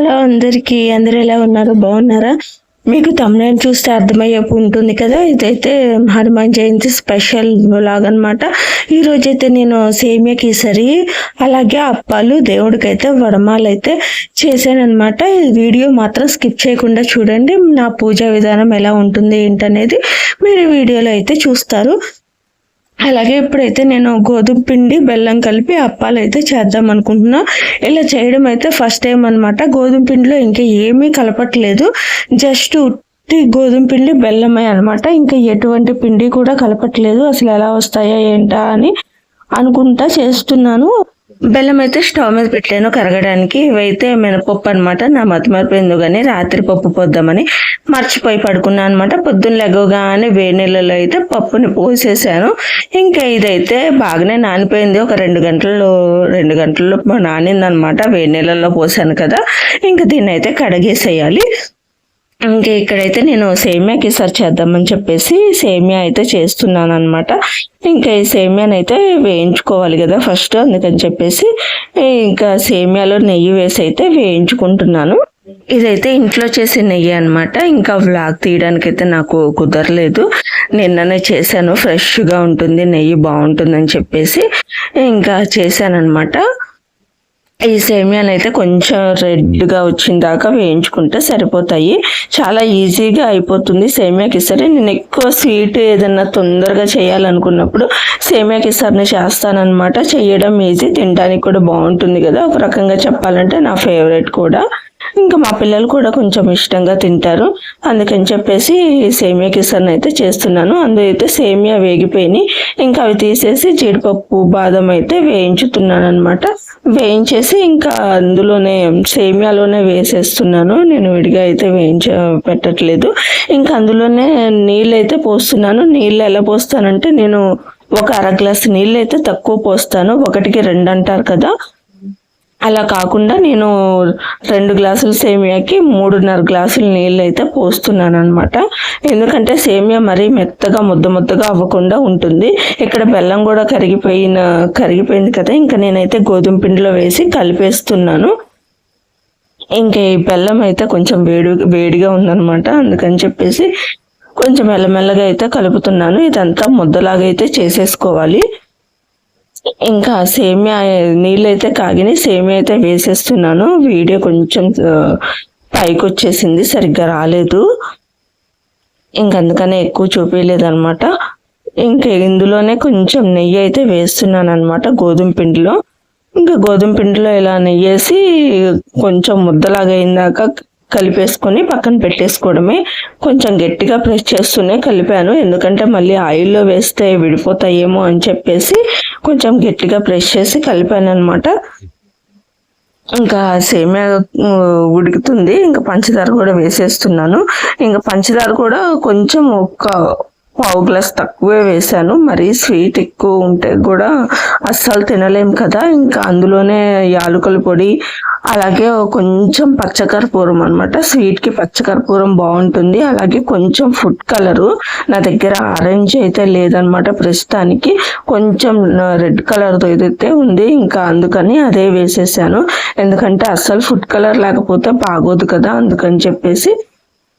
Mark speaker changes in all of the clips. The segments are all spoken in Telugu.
Speaker 1: హలో అందరికీ అందరు ఎలా ఉన్నారు? బాగున్నారా? మీకు తమిళ చూస్తే అర్థమయ్యే ఉంటుంది కదా? ఇదైతే హనుమాన్ జయంతి స్పెషల్ బ్లాగ్ అనమాట ఈరోజైతే నేను సేమియా కేసరి అలాగే అప్పాలు దేవుడికైతే వడమాలు అయితే చేశాను ఈ వీడియో మాత్రం స్కిప్ చేయకుండా చూడండి. నా పూజా విధానం ఎలా ఉంటుంది ఏంటనేది మీరు వీడియోలో అయితే చూస్తారు. అలాగే ఇప్పుడైతే నేను గోధుమ పిండి బెల్లం కలిపి అప్పాలు అయితే చేద్దాం అనుకుంటున్నా. ఇలా చేయడం అయితే ఫస్ట్ టైం అనమాట గోధుమ పిండిలో ఇంకా ఏమీ కలపట్లేదు. జస్ట్ ఉట్టి గోధుమ పిండి బెల్లమే అనమాట ఇంకా ఎటువంటి పిండి కూడా కలపట్లేదు. అసలు ఎలా వస్తాయా ఏంటా అని అనుకుంటా చేస్తున్నాను. బెల్లం అయితే స్టవ్ మీద పెట్టాను కరగడానికి. ఇవైతే మినపప్పు అనమాట నా మతి మరిపోయింది కానీ రాత్రి పప్పు పొద్దామని మర్చిపోయి పడుకున్నాను అనమాట పొద్దున్న లెగవగానే వేడి నీళ్ళలో అయితే పప్పుని పోసేసాను. ఇంకా ఇదైతే బాగానే నానిపోయింది. ఒక రెండు గంటల్లో రెండు గంటల్లో నానింది అనమాట వేడి నీళ్ళలో పోసాను కదా. ఇంకా దీన్ని అయితే కడిగేసేయాలి. ఇంకా ఇక్కడైతే నేను సేమియాకి కిసర్ చేద్దామని చెప్పేసి సేమియా అయితే చేస్తున్నాను అనమాట ఇంకా ఈ సేమియాని అయితే వేయించుకోవాలి కదా ఫస్ట్ అందుకని చెప్పేసి ఇంకా సేమియాలో నెయ్యి వేసి అయితే వేయించుకుంటున్నాను. ఇదైతే ఇంట్లో చేసే నెయ్యి అనమాట ఇంకా వ్లాగ్ తీయడానికి అయితే నాకు కుదరలేదు. నిన్ననే చేశాను. ఫ్రెష్గా ఉంటుంది. నెయ్యి బాగుంటుందని చెప్పేసి ఇంకా చేశాను అనమాట ఈ సేమియాలు అయితే కొంచెం రెడ్గా వచ్చిన దాకా వేయించుకుంటే సరిపోతాయి. చాలా ఈజీగా అయిపోతుంది సేమియా కిసరి. నేను ఎక్కువ స్వీట్ ఏదన్నా తొందరగా చేయాలనుకున్నప్పుడు సేమియా కిసరిని చేస్తానన్నమాట. చేయడం ఈజీ తినడానికి కూడా బాగుంటుంది కదా. ఒక రకంగా చెప్పాలంటే నా ఫేవరెట్ కూడా. ఇంకా మా పిల్లలు కూడా కొంచెం ఇష్టంగా తింటారు. అందుకని చెప్పేసి సేమియా కిసర్ని అయితే చేస్తున్నాను. అందులో అయితే సేమియా వేగిపోయినాయి. ఇంకా అవి తీసేసి జీడిపప్పు బాదం అయితే వేయించుతున్నాను అనమాట వేయించేసి ఇంకా అందులోనే సేమియాలోనే వేసేస్తున్నాను. నేను విడిగా అయితే వేయించ పెట్టట్లేదు. ఇంకా అందులోనే నీళ్ళు అయితే పోస్తున్నాను. నీళ్ళు ఎలా పోస్తానంటే నేను ఒక అర గ్లాస్ నీళ్ళు అయితే తక్కువ పోస్తాను. ఒకటికి రెండు అంటారు కదా. అలా కాకుండా నేను రెండు గ్లాసులు సేమియాకి మూడున్నర గ్లాసులు నీళ్ళు అయితే పోస్తున్నాను అనమాట ఎందుకంటే సేమియా మరీ మెత్తగా ముద్ద ముద్దగా అవ్వకుండా ఉంటుంది. ఇక్కడ బెల్లం కూడా కరిగిపోయిన కరిగిపోయింది కదా ఇంకా నేనైతే గోధుమ పిండిలో వేసి కలిపేస్తున్నాను. ఇంకా ఈ బెల్లం అయితే కొంచెం వేడి వేడిగా ఉందనమాట అందుకని చెప్పేసి కొంచెం మెల్లమెల్లగా అయితే కలుపుతున్నాను. ఇదంతా ముద్దలాగా అయితే చేసేసుకోవాలి. ఇంకా సేమియా నీళ్ళు అయితే కాగినాయి సేమియా అయితే వేసేస్తున్నాను. వీడియో కొంచెం పైకి వచ్చేసింది సరిగ్గా రాలేదు. ఇంకందుకనే ఎక్కువ చూపించలేదు అనమాట ఇంకా ఇందులోనే కొంచెం నెయ్యి అయితే వేస్తున్నాను అనమాట గోధుమ పిండిలో. ఇంకా గోధుమ పిండిలో ఇలా నెయ్యి వేసి కొంచెం ముద్దలాగా అయిందాక కలిపేసుకొని పక్కన పెట్టేసుకోవడమే. కొంచెం గట్టిగా ప్రెస్ చేస్తూనే కలిపాను. ఎందుకంటే మళ్ళీ ఆయిల్లో వేస్తే విడిపోతాయేమో అని చెప్పేసి కొంచెం గట్టిగా ప్రెస్ చేసి కలిపాను అనమాట ఇంకా సేమియా ఉడుకుతుంది. ఇంకా పంచదార కూడా వేసేస్తున్నాను. ఇంకా పంచదార కూడా కొంచెం ఒక పావు గ్లాస్ తక్కువే వేసాను మరీ స్వీట్ ఎక్కువ ఉంటే కూడా అస్సలు తినలేం కదా. ఇంకా అందులోనే యాలకుల పొడి అలాగే కొంచెం పచ్చకర్పూరం అనమాట స్వీట్కి పచ్చకర్పూరం బాగుంటుంది. అలాగే కొంచెం ఫుడ్ కలరు నా దగ్గర ఆరెంజ్ అయితే లేదనమాట ప్రస్తుతానికి. కొంచెం రెడ్ కలర్తో ఏదైతే ఉంది ఇంకా అందుకని అదే వేసేసాను. ఎందుకంటే అస్సలు ఫుడ్ కలర్ లేకపోతే బాగోదు కదా అందుకని చెప్పేసి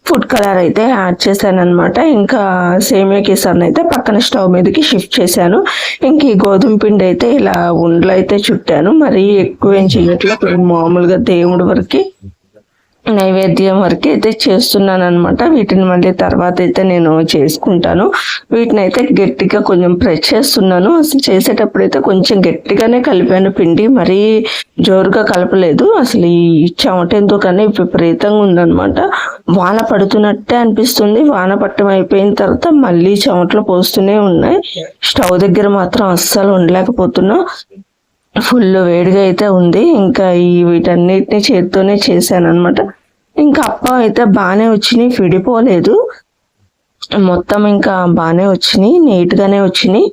Speaker 1: ఫుడ్ కలర్ అయితే యాడ్ చేశాను అనమాట ఇంకా సేమియా కేసర్ని అయితే పక్కన స్టవ్ మీదకి షిఫ్ట్ చేశాను. ఇంక ఈ గోధుమ పిండి అయితే ఇలా ఉండలు అయితే చుట్టాను. మరీ ఎక్కువ ఏం చేయట్లేదు మామూలుగా దేవుడి వరకు నైవేద్యం వరకు అయితే చేస్తున్నాను అనమాట వీటిని మళ్ళీ తర్వాత అయితే నేను చేసుకుంటాను. వీటిని అయితే గట్టిగా కొంచెం ప్రెస్ చేస్తున్నాను. అసలు చేసేటప్పుడు అయితే కొంచెం గట్టిగానే కలిపాను. పిండి మరీ జోరుగా కలపలేదు. అసలు ఈ చెమట ఎందుకని విపరీతంగా ఉందనమాట వాన పడుతున్నట్టే అనిపిస్తుంది. వాన పట్టం అయిపోయిన తర్వాత మళ్ళీ చెమటలు పోస్తూనే ఉన్నాయి. స్టవ్ దగ్గర మాత్రం అస్సలు ఉండలేకపోతున్నా. ఫుల్ వేడిగా అయితే ఉంది. ఇంకా ఈ వీటన్నిటిని చేత్తోనే చేశాను అనమాట ఇంకా అప్ప అయితే బాగానే వచ్చినాయి విడిపోలేదు. మొత్తం ఇంకా బాగానే వచ్చినాయి నీట్గానే వచ్చినాయి.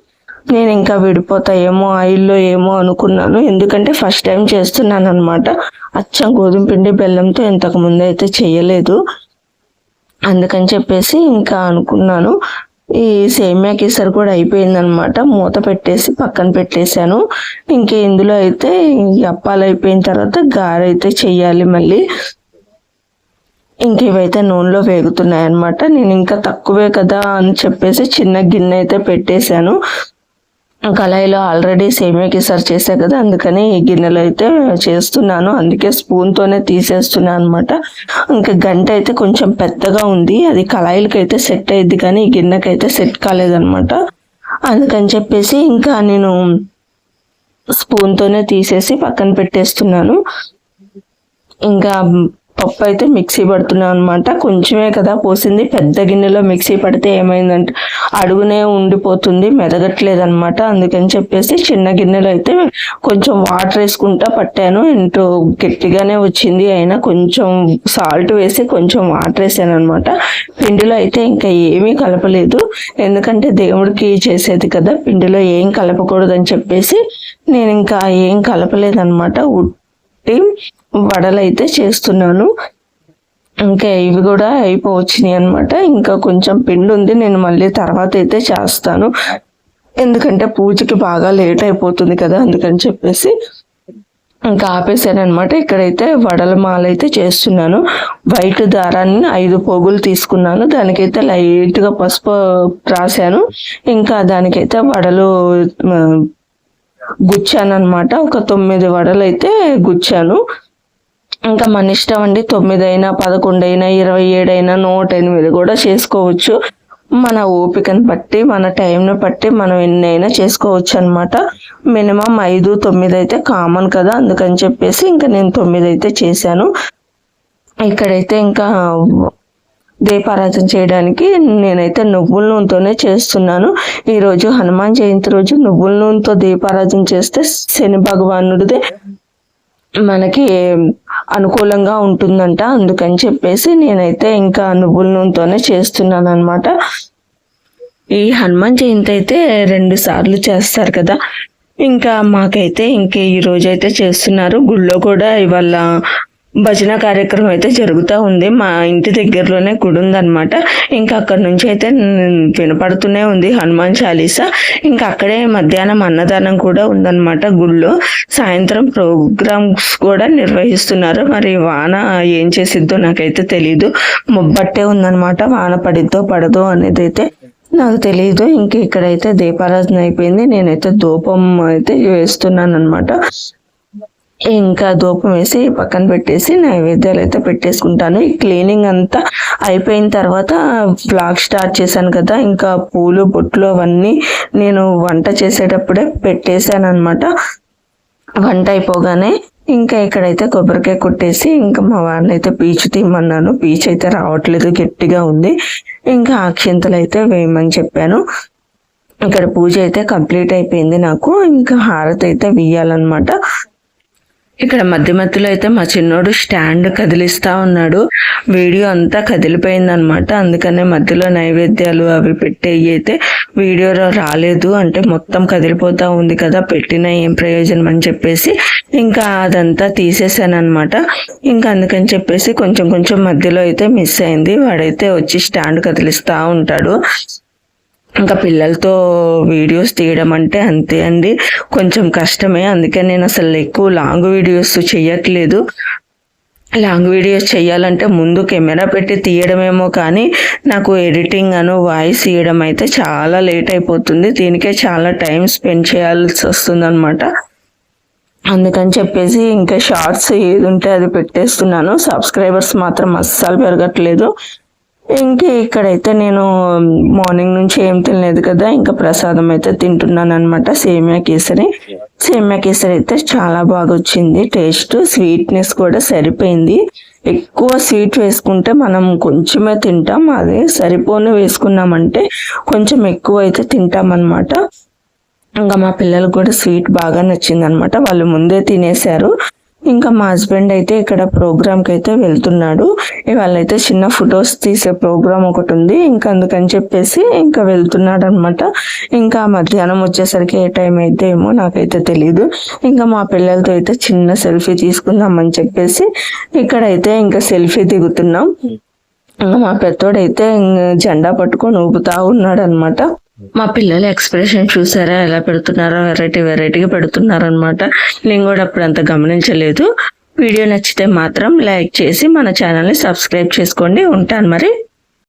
Speaker 1: నేను ఇంకా విడిపోతాయేమో ఆయిల్లో ఏమో అనుకున్నాను. ఎందుకంటే ఫస్ట్ టైం చేస్తున్నాను అనమాట అచ్చం గోధుమ పిండి బెల్లంతో ఇంతకు ముందు అయితే చేయలేదు. అందుకని చెప్పేసి ఇంకా అనుకున్నాను. ఈ సేమియా కేసరి కూడా అయిపోయిందనమాట మూత పెట్టేసి పక్కన పెట్టేశాను. ఇంకా ఇందులో అయితే అప్పాలు అయిపోయిన తర్వాత గారె అయితే చెయ్యాలి మళ్ళీ. ఇంక ఇవైతే నూనెలో వేగుతున్నాయి అనమాట నేను ఇంకా తక్కువే కదా అని చెప్పేసి చిన్న గిన్నె అయితే పెట్టేశాను. కళాయిలో ఆల్రెడీ సేమియాకి సర్వ్ చేసా కదా అందుకని ఈ గిన్నెలో అయితే చేస్తున్నాను. అందుకే స్పూన్తోనే తీసేస్తున్నాను అనమాట ఇంకా గంట అయితే కొంచెం పెద్దగా ఉంది. అది కళాయిలకి అయితే సెట్ అయ్యింది కానీ ఈ గిన్నెకి అయితే సెట్ కాలేదనమాట అందుకని చెప్పేసి ఇంకా నేను స్పూన్తోనే తీసేసి పక్కన పెట్టేస్తున్నాను. ఇంకా పప్పు అయితే మిక్సీ పడుతున్నాం అనమాట కొంచెమే కదా పోసింది. పెద్ద గిన్నెలో మిక్సీ పడితే ఏమైందంటే అడుగునే ఉండిపోతుంది. మెదగట్లేదు అనమాట అందుకని చెప్పేసి చిన్న గిన్నెలో అయితే కొంచెం వాటర్ వేసుకుంటా పట్టాను. ఇంటూ గట్టిగానే వచ్చింది. అయినా కొంచెం సాల్ట్ వేసి కొంచెం వాటర్ వేసాను అనమాట పిండిలో అయితే ఇంకా ఏమీ కలపలేదు. ఎందుకంటే దేవుడికి చేసేది కదా. పిండిలో ఏం కలపకూడదని చెప్పేసి నేను ఇంకా ఏం కలపలేదు వడలైతే చేస్తున్నాను. ఇంకా ఇవి కూడా అయిపోవచ్చినాయి అనమాట ఇంకా కొంచెం పిండి ఉంది నేను మళ్ళీ తర్వాత అయితే చేస్తాను. ఎందుకంటే పూజకి బాగా లేట్ అయిపోతుంది కదా అందుకని చెప్పేసి ఇంకా ఆపేసాను అనమాట ఇక్కడైతే వడల మాల అయితే చేస్తున్నాను. వైట్ దారాన్ని ఐదు పోగులు తీసుకున్నాను. దానికైతే లైట్గా పసుపు రాశాను. ఇంకా దానికైతే వడలు గుచ్చాను అనమాట ఒక తొమ్మిది వడలు అయితే గుచ్చాను. ఇంకా మన ఇష్టం అండి తొమ్మిది అయినా పదకొండు అయినా ఇరవై ఏడు అయినా నూట ఎనిమిది కూడా చేసుకోవచ్చు. మన ఓపికను బట్టి మన టైంను బట్టి మనం ఎన్నైనా చేసుకోవచ్చు అనమాట మినిమం ఐదు తొమ్మిది అయితే కామన్ కదా అందుకని చెప్పేసి ఇంకా నేను తొమ్మిది అయితే చేశాను. ఇక్కడైతే ఇంకా దీపారాధన చేయడానికి నేనైతే నువ్వుల నూనెతోనే చేస్తున్నాను. ఈరోజు హనుమాన్ జయంతి రోజు నువ్వుల నూనెతో దీపారాధన చేస్తే శని భగవానుడిదే మనకి అనుకూలంగా ఉంటుందంట. అందుకని చెప్పేసి నేనైతే ఇంకా నువ్వుల నూనెతోనే చేస్తున్నాను అనమాట ఈ హనుమాన్ జయంతి అయితే రెండు సార్లు చేస్తారు కదా. ఇంకా మాకైతే ఇంకే ఈ రోజైతే చేస్తున్నారు. గుళ్ళో కూడా ఇవాళ భజన కార్యక్రమం అయితే జరుగుతూ ఉంది. మా ఇంటి దగ్గరలోనే గుడి ఉందన్నమాట. ఇంకా అక్కడ నుంచి అయితే వినపడుతూనే ఉంది హనుమాన్ చాలీసా. ఇంకా అక్కడే మధ్యాహ్నం అన్నదానం కూడా ఉందన్నమాట గుళ్ళో. సాయంత్రం ప్రోగ్రామ్స్ కూడా నిర్వహిస్తున్నారు. మరి వాన ఏం చేసిద్దో నాకైతే తెలీదు. మొబ్బట్టే ఉందనమాట వాన పడిద్దో పడదో అనేది అయితే నాకు తెలియదు ఇంక ఇక్కడైతే దీపారాధన అయిపోయింది. నేనైతే ధూపం అయితే వేస్తున్నాను అనమాట ఇంకా ధూపం వేసి పక్కన పెట్టేసి నైవేద్యాలు అయితే పెట్టేసుకుంటాను. ఈ క్లీనింగ్ అంతా అయిపోయిన తర్వాత బ్లాగ్ స్టార్ట్ చేశాను కదా ఇంకా పూలు బొట్లు అవన్నీ నేను వంట చేసేటప్పుడే పెట్టేశాను అనమాట వంట అయిపోగానే ఇంకా ఇక్కడైతే కొబ్బరికాయ కొట్టేసి ఇంకా మా వారిని అయితే పీచు తీయమన్నాను. పీచు అయితే రావట్లేదు గట్టిగా ఉంది. ఇంకా అక్షింతలు అయితే వేయమని చెప్పాను. ఇక్కడ పూజ అయితే కంప్లీట్ అయిపోయింది నాకు. ఇంకా హారతి అయితే వేయాలన్నమాట ఇక్కడ మధ్య మధ్యలో అయితే మా చిన్నోడు స్టాండ్ కదిలిస్తా ఉన్నాడు. వీడియో అంతా కదిలిపోయింది అనమాట అందుకనే మధ్యలో నైవేద్యాలు అవి పెట్టేవి అయితే వీడియో రాలేదు. అంటే మొత్తం కదిలిపోతా ఉంది కదా పెట్టిన ఏం ప్రయోజనం అని చెప్పేసి ఇంకా అదంతా తీసేసాను అనమాట ఇంకా అందుకని చెప్పేసి కొంచెం కొంచెం మధ్యలో అయితే మిస్ అయింది. వాడైతే వచ్చి స్టాండ్ కదిలిస్తా ఉంటాడు. ఇంకా పిల్లలతో వీడియోస్ తీయడం అంటే అంతే అండి. కొంచెం కష్టమే. అందుకే నేను అసలు ఎక్కువ లాంగ్ వీడియోస్ చేయట్లేదు లాంగ్ వీడియోస్ చేయాలంటే ముందు కెమెరా పెట్టి తీయడమేమో కానీ నాకు ఎడిటింగ్ అను వాయిస్ ఇవ్వడం అయితే చాలా లేట్ అయిపోతుంది. దీనికే చాలా టైం స్పెండ్ చేయాల్సి వస్తుంది అందుకని చెప్పేసి ఇంకా షార్ట్స్ ఏది ఉంటే అది పెట్టేస్తున్నాను. సబ్స్క్రైబర్స్ మాత్రం అస్సలు పెరగట్లేదు. ఇంకా ఇక్కడైతే నేను మార్నింగ్ నుంచి ఏం తినలేదు కదా ఇంకా ప్రసాదం అయితే తింటున్నాను అనమాట సేమియా కేసరి. సేమియా కేసరి అయితే చాలా బాగా వచ్చింది టేస్ట్ స్వీట్నెస్ కూడా సరిపోయింది. ఎక్కువ స్వీట్ వేసుకుంటే మనం కొంచెమే తింటాం. అదే సరిపోను వేసుకున్నామంటే కొంచెం ఎక్కువ అయితే తింటాం అనమాట ఇంకా మా పిల్లలకు కూడా స్వీట్ బాగా నచ్చింది అనమాట వాళ్ళు ముందే తినేశారు. ఇంకా మా హస్బెండ్ అయితే ఇక్కడ ప్రోగ్రామ్కి అయితే వెళ్తున్నాడు. ఇవాళ అయితే చిన్న ఫొటోస్ తీసే ప్రోగ్రామ్ ఒకటి ఉంది. ఇంకా అందుకని చెప్పేసి ఇంకా వెళ్తున్నాడు అనమాట ఇంకా మధ్యాహ్నం వచ్చేసరికి ఏ టైం అయితే ఏమో నాకైతే తెలియదు ఇంకా మా పిల్లలతో అయితే చిన్న సెల్ఫీ తీసుకుందామని చెప్పేసి ఇక్కడైతే ఇంకా సెల్ఫీ దిగుతున్నాం. మా పెద్దోడైతే జెండా పట్టుకొని ఊపుతా ఉన్నాడు అనమాట మా పిల్లల ఎక్స్ప్రెషన్ చూసారా ఎలా పెడుతున్నారో వెరైటీ వెరైటీగా పెడుతున్నారనమాట నేను కూడా అప్పుడు అంత గమనించలేదు. వీడియో నచ్చితే మాత్రం లైక్ చేసి మన ఛానల్ని సబ్స్క్రైబ్ చేసుకోండి. ఉంటాను మరి.